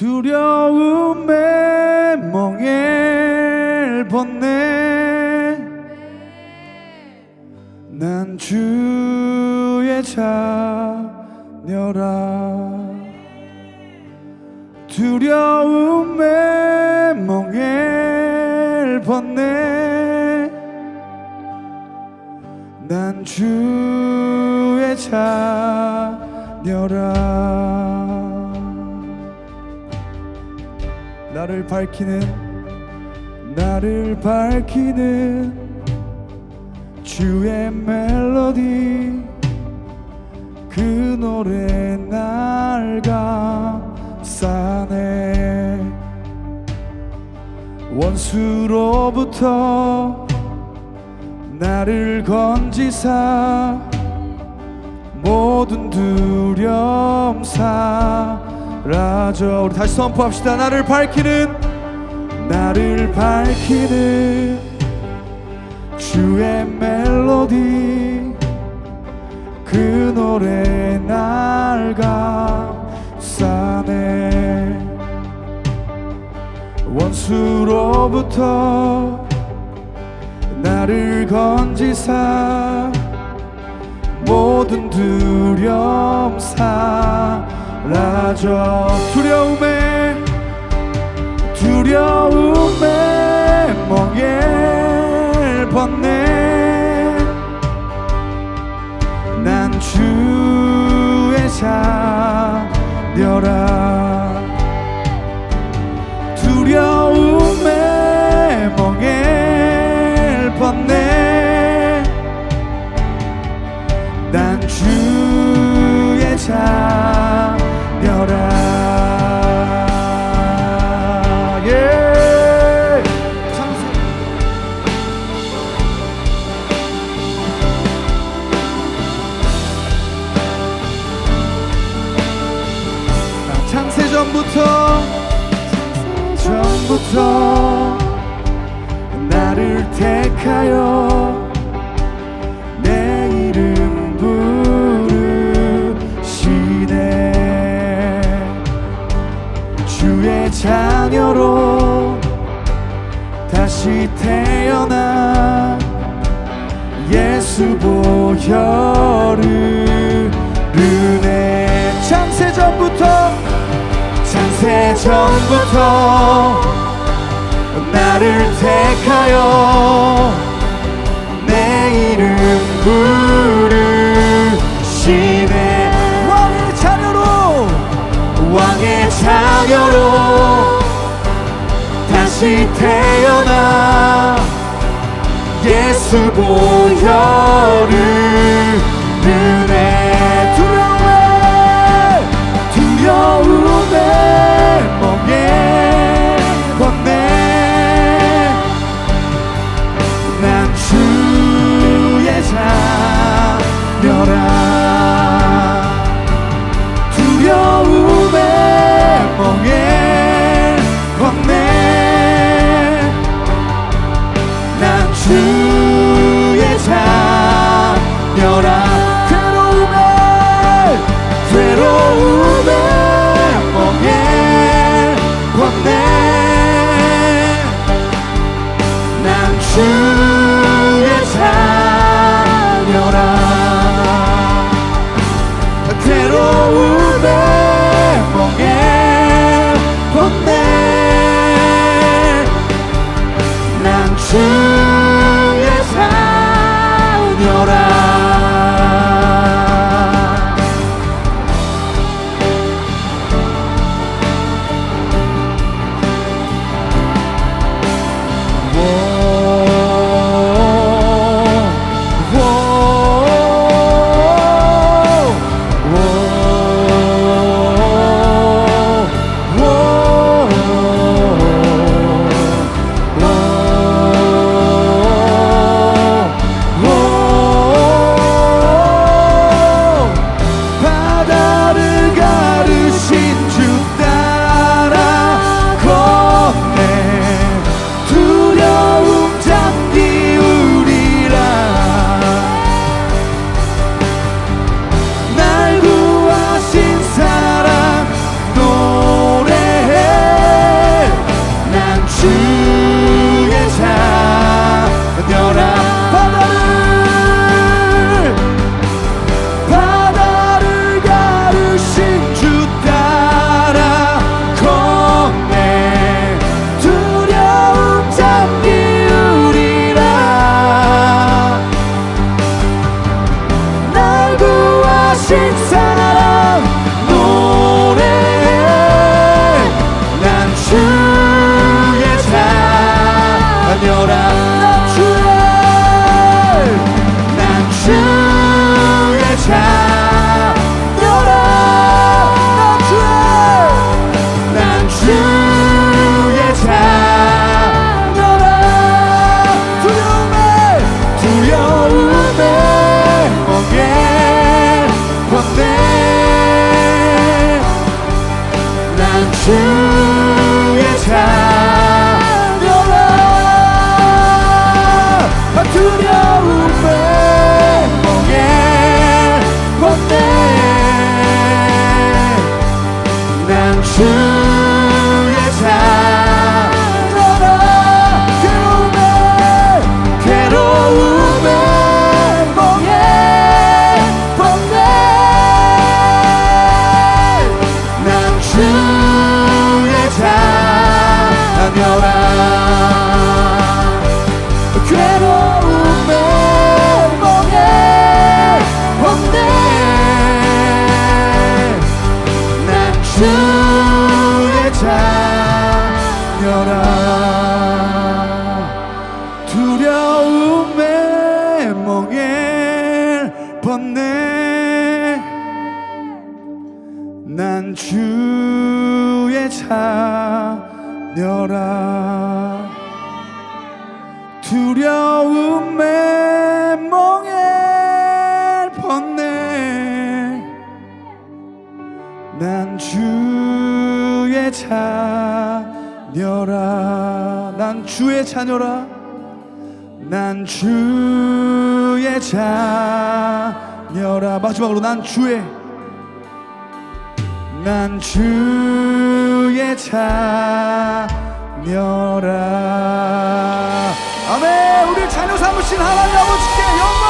두려움에 멍을 벗네. 난 주의 자녀라. 두려움에 멍을 벗네. 난 주의 자녀라 나를 밝히는 나를 밝히는 주의 멜로디. 그 노래 날 감싸네. 원수로부터 나를 건지사 모든 두려움 사 라져 우리 다시 선포합시다. 나를 밝히는 나를 밝히는 주의 멜로디. 그 노래 날 감싸네. 원수로부터 나를 건지사 모든 두려움 사 라져 두려움에 두려움에 멍을 벗네 난 주의 자녀라. 두려움에 멍을 벗네 난 주의 자 녀라. 예. 찬송 나 창세 전부터. 전부터. 나를 택하여 다시 태어나 예수 보혈을 르네 창세 전부터 창세 전부터 나를 택하여 내 이름 부 다시 태어나 예수 보혈 두려움에 멍에 번뇌 난 주의 자녀라. 두려움에 멍에 번뇌 난 주의 자녀라. 난 주의 자녀라 난 주의 자녀라. 마지막으로 난 주의 난 주의 자녀라. 아멘. 우리 자녀 삼으신 하나님 아버지께 영광